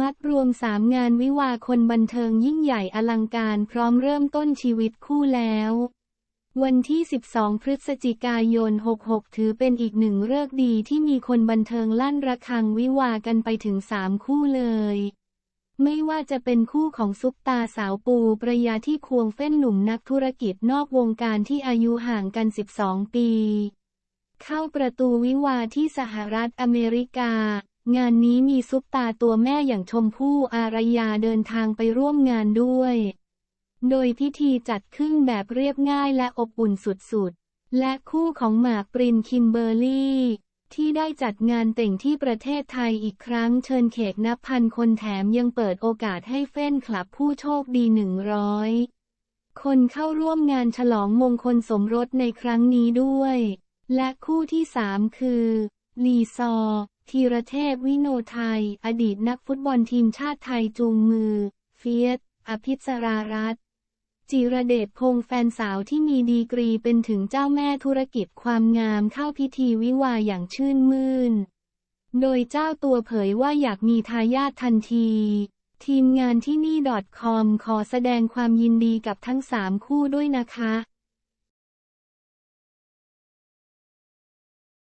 มัดรวมสามงานวิวาคนบันเทิงยิ่งใหญ่อลังการพร้อมเริ่มต้นชีวิตคู่แล้ว วันที่ 12 พฤศจิกายน 66 ถือเป็นอีกหนึ่งฤกษ์ดีที่มีคนบันเทิงลั่นระฆังวิวากันไปถึงสามคู่เลย ไม่ว่าจะเป็นคู่ของซุปตาสาวปูประยาที่ควงเฟ้นหนุ่มนักธุรกิจนอกวงการที่อายุห่างกัน 12 ปี เข้าประตูวิวาที่สหรัฐอเมริกา งานนี้มีซุปตาตัวแม่อย่างชมพู่อารยาเดินทางไปร่วมงานด้วย โดยพิธีจัดขึ้นแบบเรียบง่ายและอบอุ่นสุดๆ และคู่ของหมากปรินคิมเบอร์รี่ ที่ได้จัดงานแต่งที่ประเทศไทยอีกครั้งเชิญเขกนับพันคนแถมยังเปิดโอกาสให้เฟ้นคลับผู้โชคดีหนึ่งร้อยคนเข้าร่วมงานฉลองมงคลสมรสในครั้งนี้ด้วย และคู่ที่สามคือ ลีซอ ธีรเทพวิโนไทย อดีตนักฟุตบอลทีมชาติไทยจูงมือ เฟียสอภิสรารัตจิรเดชพงแฟนสาวที่มีดีกรีเป็นถึงเจ้าแม่ธุรกิจความงามเข้าพิธีวิวาห์อย่างชื่นมื่น โดยเจ้าตัวเผยว่าอยากมีทายาททันที ทีมงานที่นี่ .com ขอแสดงความยินดีกับทั้งสามคู่ด้วยนะคะ